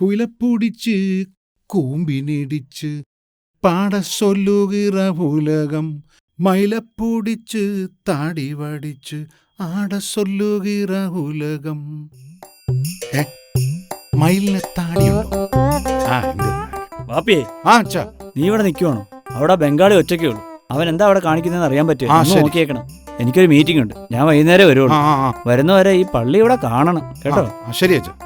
കുയിലപ്പൊടിച്ച് കൂമ്പിനിടിച്ച് പാട സൊല്ലുകിറ ഉലകം മയിലപ്പൊടിച്ച് താടി വടിച്ച് ആട സൊല്ലുകിറ ഉലകം മയിലിന് താടിയുണ്ടോ? ആ ഉണ്ട്. വാപ്പിയേ. ആ അച്ഛാ നീ ഇവിടെ നിൽക്കുവാണോ അവിടെ ബംഗാളി ഒറ്റയ്ക്കേ ഉള്ളൂ. അവൻ എന്താ അവിടെ കാണിക്കുന്നതെന്ന് അറിയാൻ ആ, പറ്റുമോ ഒന്ന് ശരി. നോക്കിയേക്കണം. എനിക്കൊരു മീറ്റിംഗ് ഉണ്ട്. ഞാൻ വൈകുന്നേരം ആ വരുള്ളൂ ആ ആ. വരുന്നവരെ ഈ പള്ളി ഇവിടെ കാണണം. കേട്ടോ? ആ, ശരി അച്ഛാ.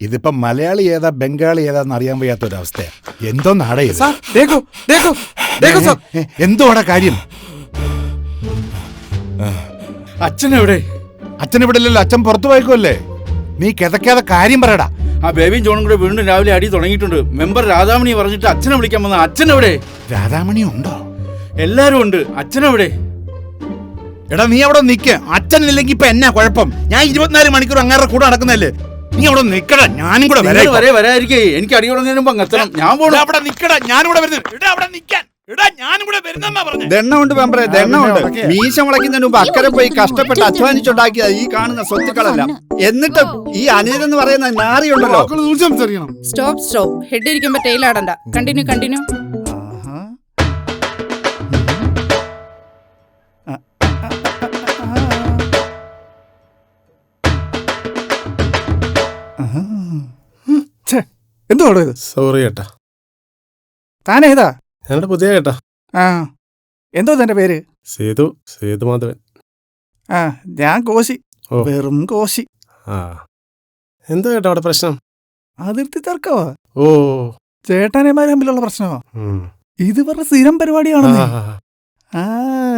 ഇതിപ്പോ മലയാളി ഏതാ ബംഗാളി ഏതാന്ന് അറിയാൻ വയ്യാത്ത എന്തോ നാടേ എന്തോ ഏ, എന്തോടാ കാര്യം? അച്ഛനെവിടെ? അച്ഛൻ ഇവിടെ ഇല്ലല്ലോ അച്ഛൻ പുറത്തു പോയിക്കോല്ലേ നീ കിതക്കാതെ കാര്യം പറയടാ. ആ ബേബിയും ജോണും കൂടെ വീണ്ടും രാവിലെ അടി തുടങ്ങിയിട്ടുണ്ട്. മെമ്പർ രാധാമണി പറഞ്ഞിട്ട് അച്ഛനെ വിളിക്കാൻ വന്ന അച്ഛൻ എവിടെ രാധാമണി ഉണ്ടോ? എല്ലാരും ഉണ്ട്. അച്ഛൻ എവിടെ എടാ നീ അവിടെ നിക്ക്. അച്ഛനില്ലെങ്കിൽ ഇപ്പൊ എന്നാ കുഴപ്പം? ഞാൻ ഇരുപത്തിനാല് മണിക്കൂർ അങ്ങേറെ കൂടെ നടക്കുന്നല്ലേ നീ അവിടെ നിക്കടാ ഞാനും കൂടെ വരെ വരാം വരെ വരായിരിക്കേ എനിക്ക് അടി തുടങ്ങുന്നതിന് മുമ്പ് ഞാൻ എടാ, പോണു അവിടെ നിക്കടാ ഞാനും കൂടെ വരുന്നത്. എടാ അവിടെ നിക്കാൻ. എടാ ഞാനും കൂടെ വരുന്നെന്നാ പറഞ്ഞേ. ദണ്ണമുണ്ട് മെമ്പറെ ദണ്ണമുണ്ട്. മീശ മുളയ്ക്കുന്നതിന് മുമ്പ് അക്കരെ പോയി കഷ്ടപ്പെട്ട് അധ്വാനിച്ചുണ്ടാക്കിയ ഈ കാണുന്ന സ്വത്തുക്കളെല്ലാം. എന്നിട്ട് ഈ അനിയനെന്ന് പറയുന്ന നാറിയുണ്ടല്ലോ. സ്റ്റോപ്പ് സ്റ്റോപ്പ് ഹെഡ് ഇരിക്കുമ്പോ ടെയിലാടണ്ട കണ്ടിന്യൂ കണ്ടിന്യൂ എന്തുവാടോ ഇത് സോറി ഏട്ടാ. താനേതാ ഞങ്ങളുടെ പുതിയ ഏട്ടാ. ആ. എന്തോ തന്റെ പേര്? സേതു സേതുമാധവൻ ആ ഞാൻ കോശി. ഓ. വെറും കോശി. ആ. എന്തോ ഏട്ടാ അവിടെ പ്രശ്നം? അതിർത്തി തർക്കമാ ഓ. ചേട്ടനെമാര് തമ്മിലുള്ള പ്രശ്നമാ ഉം. ഇത് പറഞ്ഞ സ്ഥിരം പരിപാടിയാണോ ആ, ആ. ആ.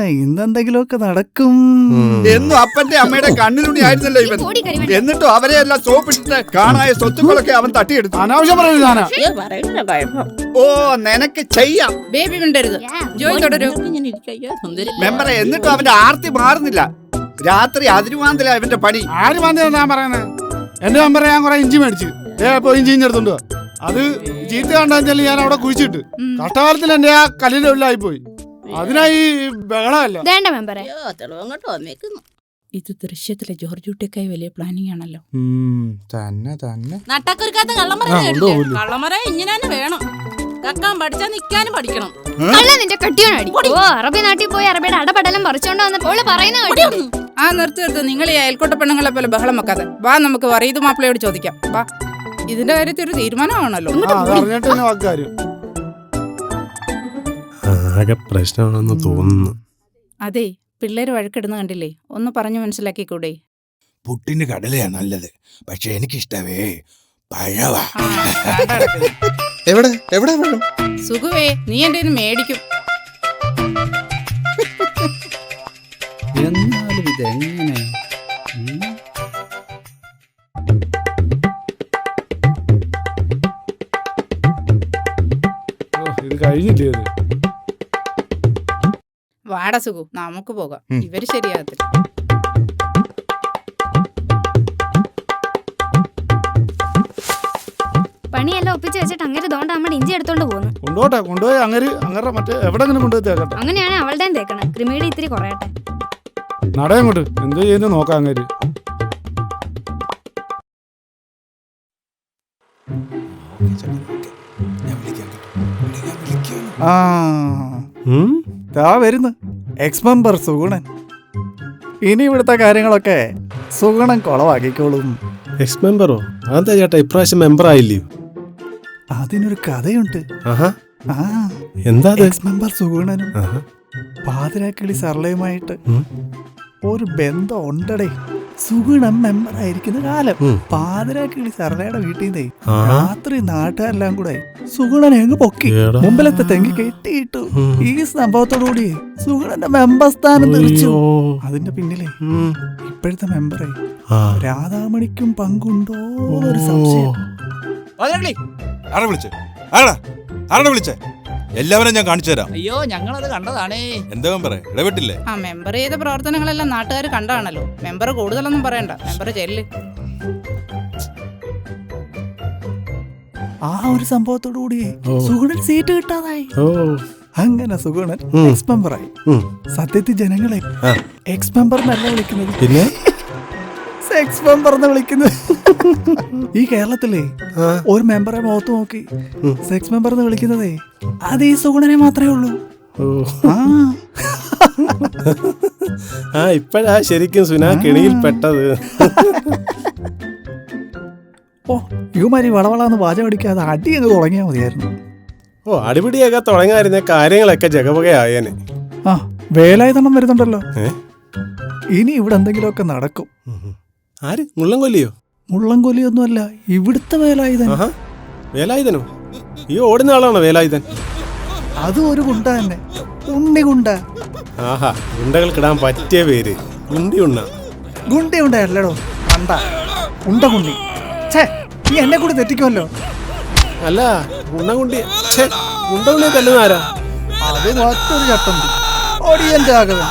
ഇന്നെന്തെങ്കിലുമൊക്കെ നടക്കും. എന്നും അപ്പന്റെ അമ്മയുടെ കണ്ണിലൂടെ ആയിരുന്നല്ലോ ഇവൻ. എന്നിട്ടും അവരെ എല്ലാം സോപ്പിട്ടിട്ട് കാണായ സ്വത്തുക്കളൊക്കെ അവൻ തട്ടിയെടുത്തു. അനാവശ്യം പറയുന്നു ഓ നിനക്ക് ചെയ്യാം. ബേബി മിണ്ടരുത്. ജോയ് തുടരൂ. മെമ്പറെ എന്നിട്ടും അവന്റെ ആർത്തി മാറുന്നില്ല. രാത്രി അതിരുമാന്തല ഇവന്റെ പണി. ആര് വന്നതെന്ന് ഞാൻ പറയുന്നത്? എന്റെ മെമ്പറെ ഞാൻ കുറെ ഇഞ്ചി മേടിച്ചു. ഇഞ്ചി ഇഞ്ഞെടുത്തുണ്ടോ അത് ചീത്ത കണ്ടാൽ ഞാൻ അവിടെ കുഴിച്ചിട്ട്. കഷ്ടകാലത്തിൽ എന്റെ ആ കല്ലിന്റെ ഉള്ളിലായി പോയി അതിനായി ബഹളമല്ല. വേണ്ട മെമ്പറെ. ഇത് ദൃശ്യത്തിലെ ജോർജുട്ടിക്കായി വലിയ പ്ലാനിങ് ആണല്ലോ. തന്നെ തന്നെ. നട്ടക്കുരുക്കാത്ത കള്ളമറ. കള്ളമറ ഇങ്ങനെ തന്നെ വേണം. കക്കാൻ പഠിച്ചാ നിക്കാനും പഠിക്കണം. കള്ള നിന്റെ കെട്ടിയോണടി ഓ അറബി നാട്ടിൽ പോയി അറബിയുടെ അടപടലം പറിച്ചോണ്ട് വന്നപ്പോൾ ഓൾ പറയുന്ന? ആ നിർത്തി നിർത്ത്. നിങ്ങൾ ഈ അയൽക്കോട്ട പെണ്ണുങ്ങളെ പോലെ ബഹളം വെക്കാതെ. വാ നമുക്ക് വറീത് മാപ്പിളയോട് ചോദിക്കാം. വാ. ഇതിന്റെ കാര്യത്തിൽ ഒരു തീരുമാനമാണല്ലോ. ആ, അത് അറിഞ്ഞിട്ട് തന്നെ വാക്കാര്യം ആകെ പ്രശ്നമാണെന്ന് തോന്നുന്നു. അതെ പിള്ളേര് വഴക്കിടുന്ന കണ്ടില്ലേ? ഒന്ന് പറഞ്ഞു മനസ്സിലാക്കിക്കൂടെ? പുട്ടിന്റെ കടലയാണ് നല്ലത്. പക്ഷെ എനിക്കിഷ്ടവേ പഴവാ. എവിടെ? എവിടെ വേണം? സുഖുവേ നീ എന്റെ കയ്യിന്ന് മേടിക്കും. എന്നാലും ഇതെങ്ങനെ. ഇത് കഴിഞ്ഞില്ലേ വാട സുഖു നമുക്ക് പോകാം. ഇവർ ശരിയാകത്തില്ല. പണിയെല്ലാം ഒപ്പിച്ച് വെച്ചിട്ട് അങ്ങനെ തോണ്ട നമ്മുടെ ഇഞ്ചി എടുത്തോണ്ട് പോകുന്നു. കൊണ്ടോട്ടെ കൊണ്ടുപോയി അങ്ങനെ അങ്ങനെ മറ്റേ എവിടെ കൊണ്ടുപോയി തേക്കട്ടെ. അങ്ങനെയാണ് അവളുടെയും തേക്കണം. ക്രിമിയുടെ ഇത്തിരി കുറയട്ടെ. നടയങ്ങോട്ട് എന്തോ ചെയ്യുന്നു നോക്കാം അങ്ങനെ ആ. ഉം? ദാ വരുന്നു. Ex member Sugunan. ഇനി ഇവിടുത്തെ കാര്യങ്ങളൊക്കെ സുഗുണൻ കുളവാക്കിക്കോളും. എക്സ് മെമ്പറോ അതെന്താ ചേട്ടാ ഇപ്രാവശ്യം മെമ്പർ ആയില്ലേ? അതിനൊരു കഥയുണ്ട്. ആഹാ. ആ എന്താ അത്? എക്സ് മെമ്പർ സുഗുണനും ആഹാ. പാതിരാക്കിളി സർലയുമായിട്ട് ഉം. ഒരു ബന്ധം ഉണ്ടടേ. സുഗുണം മെമ്പർ ആയിരിക്കുന്ന കാലം. പാതിരാക്കി പാതിരാക്കിളി സർവേയുടെ വീട്ടിൽ നിന്നേ രാത്രി നാട്ടുകാരെല്ലാം കൂടെ സുഗുണനെ അങ്ങ് പൊക്കി. മുമ്പിലത്തെ തെങ്ങി കെട്ടിയിട്ടു. ഈ സംഭവത്തോടുകൂടി സുഗുണന്റെ മെമ്പർ സ്ഥാനം തെളിച്ചു. അതിന്റെ പിന്നിലെ ഇപ്പോഴത്തെ മെമ്പറെ രാധാമണിക്കും പങ്കുണ്ടോ ഒരു സംശയം. ആരാ വിളിച്ചേ? ആരാ ആരാ വിളിച്ചേ? എല്ലാവരും ഞാൻ കാണിച്ചു തരാം. അയ്യോ ഞങ്ങളത് കണ്ടതാണേ. എന്താ മെമ്പറെ? ഇടപെട്ടില്ലേ? ആ മെമ്പർ ചെയ്ത പ്രവർത്തനങ്ങളെല്ലാം നാട്ടുകാർ കണ്ടാണല്ലോ. മെമ്പർ കൂടുതലൊന്നും പറയണ്ട. മെമ്പർ ചെല്ല് ആ ഒരു സംഭവത്തോടു കൂടി സുഗുണൻ സീറ്റ് കിട്ടാതായി. ഓ. അങ്ങനെ സുഗുണൻ എക്സ് മെമ്പറായി. സത്യത്തിൽ ജനങ്ങളെ എക്സ് മെമ്പർ എന്നല്ല വിളിക്കുന്നത്. പിന്നെ? സെക്സ് മെമ്പർ എന്ന് വിളിക്കുന്നത്. ഈ കേരളത്തിലെ ഒരു മെമ്പറെ മുഖത്ത് നോക്കി. സെക്സ് മെമ്പർ എന്ന് വിളിക്കുന്നതേ അത് ഈ സുഗുണനെ മാത്രമേ ഉള്ളൂ. ആ. ഇപ്പോഴാ ശരിക്കും സുനാ കിണിയിൽ പെട്ടത്. ഓ യുമാരി വളവളാന്ന് വാചകം അടിക്കാതെ അടി അങ്ങ് തുടങ്ങിയാൽ മതിയായിരുന്നു. ഓ അടിപിടിയൊക്കെ തുടങ്ങാതിരുന്ന കാര്യങ്ങളൊക്കെ ജഗപകയായേനെ. ആ വേലായുധണ്ണം വരുന്നുണ്ടല്ലോ? ഇനി ഇവിടെ എന്തെങ്കിലുമൊക്കെ നടക്കും. ആര്? മുള്ളം കൊല്ലിയോ മുള്ളംകൊലിയൊന്നുമല്ല ഇവിടുത്തെ വേലായുധൻ. ആഹാ വേലായുധനോ? ഈ ഓടുന്ന ആളാണോ വേലായുധൻ? അതും ഒരു ഗുണ്ട തന്നെ. ഉണ്ണി ഗുണ്ട. ആഹാ ഗുണ്ടകൾക്കിടാൻ പറ്റിയ പേര്. ഉണ്ടി ഉണ്ണ. ഗുണ്ടി ഉണ്ടല്ലടോ കണ്ട ഉണ്ട ഗുണ്ടി. ഛേ നീ എന്നെ കൂടി തെറ്റിക്കുമല്ലോ. അല്ല ഗുണ്ടകുണ്ടി ഛേ ഗുണ്ടകുണ്ടിയെ തല്ലുന്ന ആരാ? അത് മറ്റൊരു ചട്ടമ്പി. ഒടിയന്റെ ആകവൻ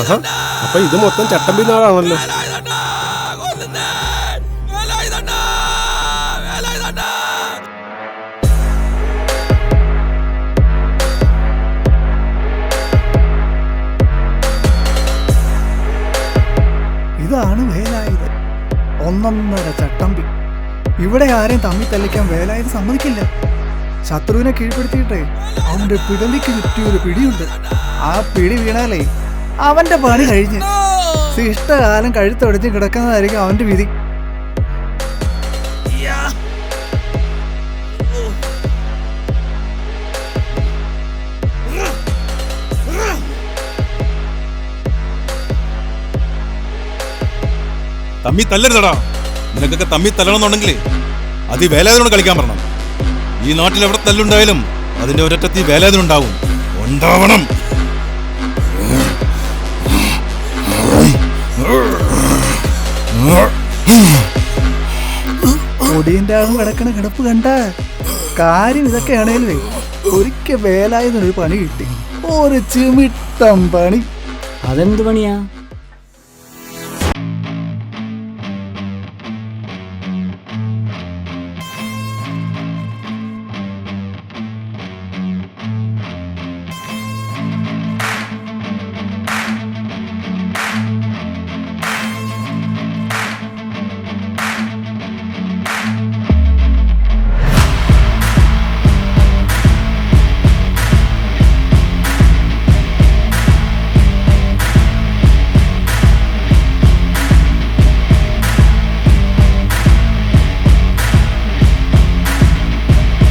ആഹാ അപ്പൊ ഇത് മൊത്തം ചട്ടമ്പി ഒന്നൊന്നര ചട്ടമ്പി. ഇവിടെ ആരെയും തമ്മിൽ തല്ലിക്കാൻ വേലായത് സമ്മതിക്കില്ല. ശത്രുവിനെ കീഴ്പ്പെടുത്തിയിട്ടേ അവന്റെ പിടലിക്ക് ഒരു പിടിയുണ്ട്. ആ പിടി വീണാലേ അവന്റെ പണി കഴിഞ്ഞ്. ശിഷ്ടകാലം കഴുത്തൊടിച്ച് കിടക്കുന്നതായിരിക്കും അവന്റെ വിധി. തമ്മി തല്ലരുതടാ. നിനക്കൊക്കെ തമ്മി തല്ലണമെന്നുണ്ടെങ്കിൽ അത് ഈ വേലാതിനോട് കളിക്കാൻ പറഞ്ഞു ഈ നാട്ടിൽ എവിടെ തല്ലുണ്ടായാലും അതിന്റെ ഒരറ്റത്ത് വേലാതിനുണ്ടാവും ഉണ്ടാവണം. ഒടിയന്റെ കിടക്കണ കിടപ്പ് കണ്ട കാര്യം ഇതൊക്കെയാണേലുവേ ഒരിക്കൽ വേലായതിനൊരു പണി കിട്ടി. ഒരു ചിമിട്ടം പണി. അതെന്ത് പണിയാ?